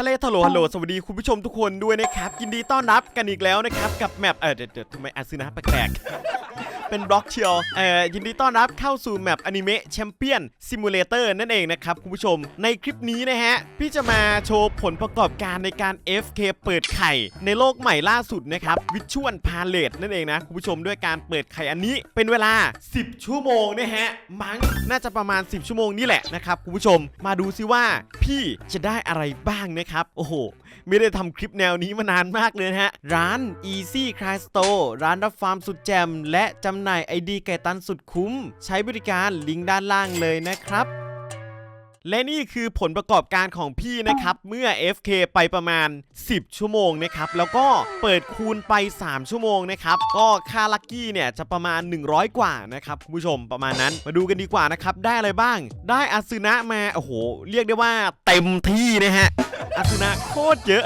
ทะเลทะโลฮัลโหลสวัสดีคุณผู้ชมทุกคนด้วยนะครับยินดีต้อนรับกันอีกแล้วนะครับกับแมปเออเดี๋ยวเดี๋ยวทำไมอาซึนะแปลกๆ เป็นบล็อกเชียวเอ่อยินดีต้อนรับเข้าสู่แมปอนิเมะแชมเปี้ยนซิมูเลเตอร์นั่นเองนะครับคุณผู้ชม ในคลิปนี้นะฮะ พี่จะมาโชว์ผลประกอบการในการ FK เปิดไข่ ในโลกใหม่ล่าสุดนะครับวิชวลพาเลตนั่นเองนะคุณผู้ชมด้วยการเปิดไข่อันนี้ เป็นเวลา 10 ชั่วโมงนะฮะมั้งน่าจะประมาณ 10 ชั่วโมงนี่แหละนะครับคุณผู้ชมมาดูซิว่าพี่จะได้อะไรบ้างนะครับโอ้โหไม่ได้ทำคลิปแนวนี้มานานมากเลยนะฮะ ร้าน Easy c r y s t o ร้านรับฟาร์มสุดแจมและจำหน่ายไอดีไก่ตันสุดคุ้ม ใช้บริการลิงก์ด้านล่างเลยนะครับ และนี่คือผลประกอบการของพี่นะครับ เมื่อ FK ไปประมาณ 10 ชั่วโมงนะครับ แล้วก็เปิดคูณไป 3 ชั่วโมงนะครับ ก็ค่าลัคกี้เนี่ยจะประมาณ 100 กว่านะครับคุณผู้ชมประมาณนั้น มาดูกันดีกว่านะครับ ได้อะไรบ้าง ได้อาซึนะมา โอ้โห เรียกได้ว่าเต็มที่นะฮะอาซึนะโคตรเยอะ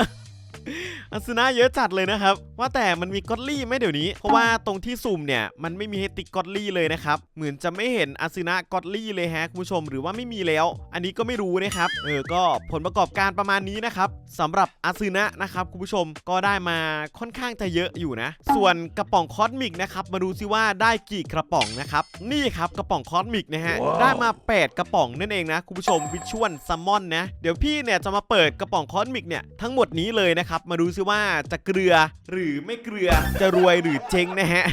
อาซึนะเยอะจัดเลยนะครับ ว่าแต่มันมีก็อดลี่ไหมเดี๋ยวนี้ เพราะว่าตรงที่สุ่มเนี่ยมันไม่มีให้ติ๊กก็อดลี่เลยนะครับ เหมือนจะไม่เห็นอาซึนะก็อดลี่เลยฮะคุณผู้ชมหรือว่าไม่มีแล้ว อันนี้ก็ไม่รู้นะครับ เออ ก็ผลประกอบการประมาณนี้นะครับสำหรับอาซึนะนะครับคุณผู้ชมก็ได้มาค่อนข้างจะเยอะอยู่นะ ส่วนกระป๋องคอสมิกนะครับมาดูซิว่าได้กี่กระป๋องนะครับนี่ครับกระป๋องคอสมิกนะฮะได้มา 8 กระป๋องนั่นเองนะคุณผู้ชมวิชวลซัมมอนนะเดี๋ยวพี่เนี่ยจะมาเปิดกระป๋องคอสมิกเนี่ยทั้งหมดนี้เลยนะครับมาดูซิว่าจะเกลือหรือไม่เกลือจะรวยหรือเจ๊งนะฮะ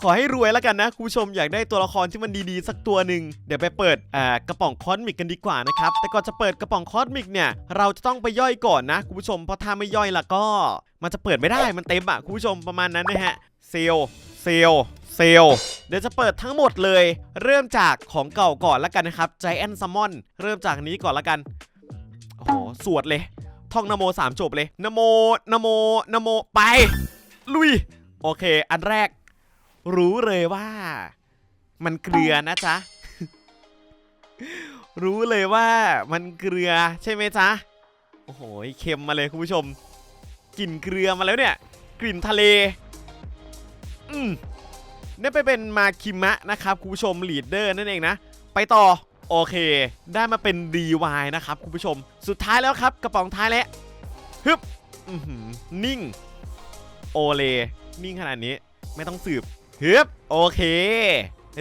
ขอให้รวยแล้วกันนะคุณผู้ชมอยากได้ตัวละครที่มันดีๆ สักตัวหนึ่งเดี๋ยวไปเปิดกระป๋องคอสมิกกันดีกว่านะครับ แต่ก่อนจะเปิดกระป๋องคอสมิกเนี่ย เราจะต้องไปย่อยก่อนนะคุณผู้ชมเพราะถ้าไม่ย่อยล่ะก็ มันจะเปิดไม่ได้มันเต็มอะคุณผู้ชมประมาณนั้นนะฮะเซลเซลเซลเดี๋ยวจะเปิดทั้งหมดเลย เริ่มจากของเก่าก่อนแล้วกันนะครับ Giant Summon เริ่มจากนี้ก่อนแล้วกันโอ้โหสวดเลย ท่องนโมสามจบเลยนโมนโมนโมไป ลุย โอเค อันแรก รู้เลยว่า มันเกลือนะจ๊ะ รู้เลยว่ามันเกลือใช่ไหมจ๊ะ โอ้โหเค็มมาเลยคุณผู้ชม กลิ่นเกลือมาแล้วเนี่ย กลิ่นทะเล อืมนี่ไปเป็นมาคิมะนะครับคุณผู้ชมลีดเดอร์นั่นเองนะ ไปต่อ โอเค ได้มาเป็น DY นะครับคุณผู้ชม สุดท้ายแล้วครับ กระป๋องท้ายแล้วฮึบนิ่ง โอเล นิ่งขนาดนี้ ไม่ต้องสืบฮึบโอเค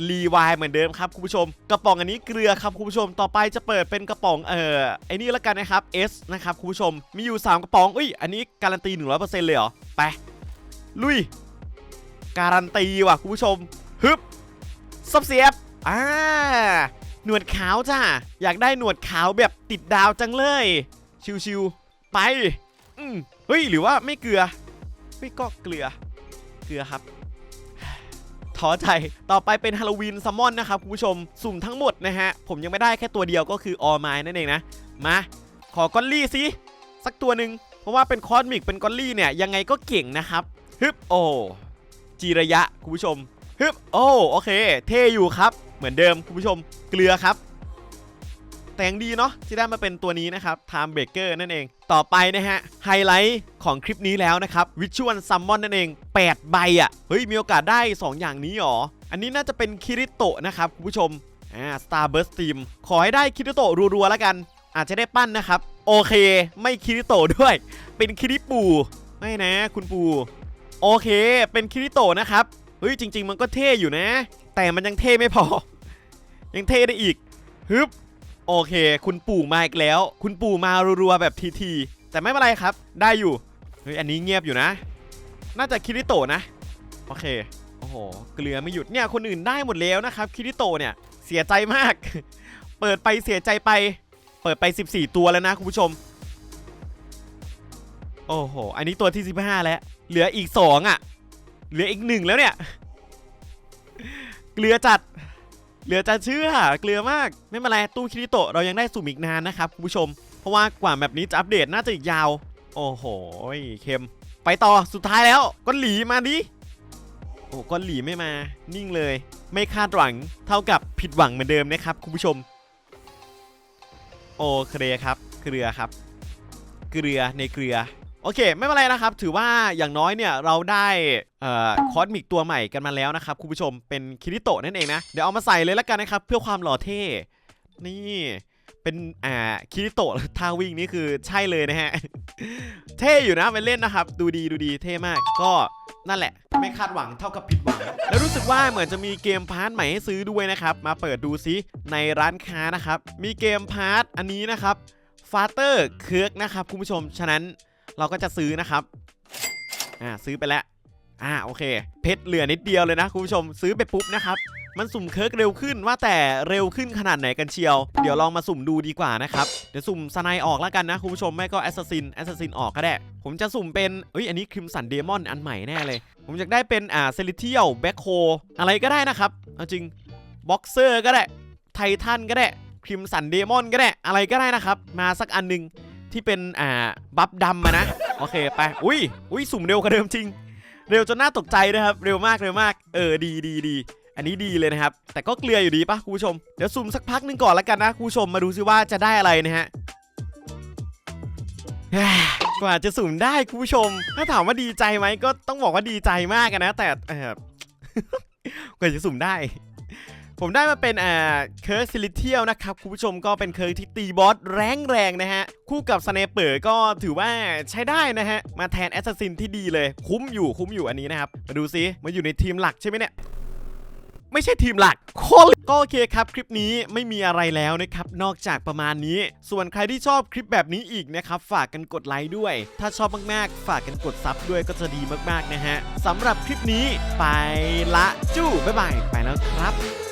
รีวายเหมือนเดิมครับคุณผู้ชม กระป๋องอันนี้เกลือครับคุณผู้ชมต่อไปจะเปิดเป็นกระป๋องเอ่อไอ้นี่ล้วกันนะครับ S นะครับคุณผู้ชมมีอยู่ 3 กระป๋องอุ้ยอันนี้การันตี 100%เลยเหรอไปลุย การันตีว่ะคุณผู้ชมฮึบซับเสียบอ่า หนวดขาวจ้าอยากได้หนวดขาวแบบติดดาวจังเลย ชิวๆไปอืมเฮ้ยหรือว่าไม่เกลือไม่ก็เกลือ เกลือครับท้อใจ ต่อไปเป็นฮาโลวีนซัมมอนนะครับคุณผู้ชม สุ่มทั้งหมดนะฮะ ผมยังไม่ได้แค่ตัวเดียวก็คือออไมนั่นเองนะ มา ขอกอลลี่สิสักตัวหนึ่งเพราะว่าเป็นคอสมิกเป็นกอลลี่เนี่ยยังไงก็เก่งนะครับ ฮึบโอจีระยะคุณผู้ชม ฮึบโอโอเค เท่อยู่ครับ เหมือนเดิมคุณผู้ชมเกลือครับ แต่ยังดีเนาะที่ได้มาเป็นตัวนี้นะครับ Time Breaker นั่นเอง ต่อไปนะฮะ ไฮไลท์ของคลิปนี้แล้วนะครับ Visual Summon นั่นเอง 8 ใบอะ่ะ เฮ้ย มีโอกาสได้ 2 อย่างนี้หรอ อันนี้น่าจะเป็นคิริโตะนะครับคุณผู้ชม อ่า Starburst Team ขอให้ได้คิริโตะรัวๆแล้วกัน อาจจะได้ปั้นนะครับ โอเค ไม่คิริโตะด้วย เป็นคิริปูไม่นะ คุณปูโอเค เป็นคิริโตะนะครับ เฮ้ย จริง ๆ มันก็เท่อยู่นะ แต่มันยังเท่ไม่พอ ยังเท่ได้อีกฮึบโอเค คุณปู่มาอีกแล้ว คุณปู่มารัวๆแบบทีๆแต่ไม่เป็นไรครับ ได้อยู่เฮ้ยอันนี้เงียบอยู่นะ น่าจะคิริโตะนะ โอเคโอ้โหเกลือไม่หยุดเนี่ยคนอื่นได้หมดแล้วนะครับคิริโตะเนี่ยเสียใจมาก เปิดไปเสียใจไป เปิดไป 14 ตัวแล้วนะคุณผู้ชม โอ้โห อันนี้ตัวที่ 15 แล้ว เหลืออีก 2 อะ เหลืออีกหนึ่งแล้วเนี่ย เกลือจัดเหลือจะเชื่อเกลือมาก ไม่เป็นไรตู้คิริโตะเรายังได้สุ่มอีกนานนะครับคุณผู้ชม เพราะว่ากว่าแบบนี้จะอัปเดตน่าจะอีกยาว โอ้โหเค็ม ไปต่อสุดท้ายแล้วก้อนหลีมาดิโอ้ก้อนหลีไม่มา นิ่งเลย ไม่คาดหวังเท่ากับผิดหวังเหมือนเดิมนะครับคุณผู้ชม โอเคครับ เกลือครับ เกลือในเกลือ โอเค ไม่เป็นไรนะครับ ถือว่าอย่างน้อยเนี่ยเราได้คอสมิกตัวใหม่กันมาแล้วนะครับคุณผู้ชมเป็นคิริโตะนั่นเองนะ เดี๋ยวเอามาใส่เลยแล้วกันนะครับ เพื่อความหล่อเท่ นี่เป็นอ่าคิริโตะท่าวิ่งนี่คือใช่เลยนะฮะ เท่อยู่นะไปเล่นนะครับ ดูดีดูดีเท่มากก็นั่นแหละ ไม่คาดหวังเท่ากับผิดหวัง แล้วรู้สึกว่าเหมือนจะมีเกมพาร์ทใหม่ให้ซื้อด้วยนะครับ มาเปิดดูซิในร้านค้านะครับ มีเกมพาร์ทอันนี้นะครับฟาเตอร์เคิร์กนะครับคุณผู้ชมฉะนั้น เราก็จะซื้อนะครับ อ่าซื้อไปแล้ว อ่าโอเค เพชรเหลือนิดเดียวเลยนะคุณผู้ชมซื้อไปปุ๊บนะครับมันสุ่มเคิร์กเร็วขึ้นว่าแต่เร็วขึ้นขนาดไหนกันเชียว เดี๋ยวลองมาสุ่มดูดีกว่านะครับ เดี๋ยวสุ่มสไนออกแล้วกันนะคุณผู้ชมไม่ก็แอสซัสซินแอสซัสซินออกก็ได้ ผมจะสุ่มเป็นเอ้ยอันนี้คริมสันเดมอนอันใหม่แน่เลย ผมอยากได้เป็นอ่าเซลิเทียลแบ็คโคอะไรก็ได้นะครับ เอาจริงบ็อกเซอร์ก็ได้ ไททันก็ได้คริมสันเดมอนก็ได้อะไรก็ได้นะครับ มาสักอันนึง ที่เป็นอ่าบัฟดำมานะ โอเคไป อุ้ยอุ้ยสุ่มเร็วกว่าเดิมจริง เร็วจนน่าตกใจนะครับ เร็วมากเร็วมาก เออดีดีดี อันนี้ดีเลยนะครับ แต่ก็เกลืออยู่ดีปะคุณผู้ชม เดี๋ยวสุ่มสักพักหนึงก่อนแล้วกันนะคุณผู้ชมมาดูซิว่าจะได้อะไรนะฮะกว่าจะสุ่มได้คุณผู้ชม ถ้าถามว่าดีใจไหมก็ต้องบอกว่าดีใจมากนะ แต่เออกว่าจะสุ่มได้ ผมได้มาเป็นอ่าเคิร์กซิลิเทียลนะครับคุณผู้ชมก็เป็นเคิร์กที่ตีบอสแรงแรงๆนะฮะ คู่กับสเนเปอร์ก็ถือว่าใช้ได้นะฮะ มาแทนแอสซัสซินที่ดีเลย คุ้มอยู่คุ้มอยู่อันนี้นะครับ มาดูซิมาอยู่ในทีมหลักใช่ไหมเนี่ยไม่ใช่ทีมหลักโคก็โอเคครับ คลิปนี้ไม่มีอะไรแล้วนะครับ นอกจากประมาณนี้ ส่วนใครที่ชอบคลิปแบบนี้อีกนะครับ ฝากกันกดไลค์ด้วย ถ้าชอบมากๆ ฝากกันกดซับด้วยก็จะดีมากๆนะฮะสำหรับคลิปนี้ไปละจู้บ๊ายบายไปแล้วครับ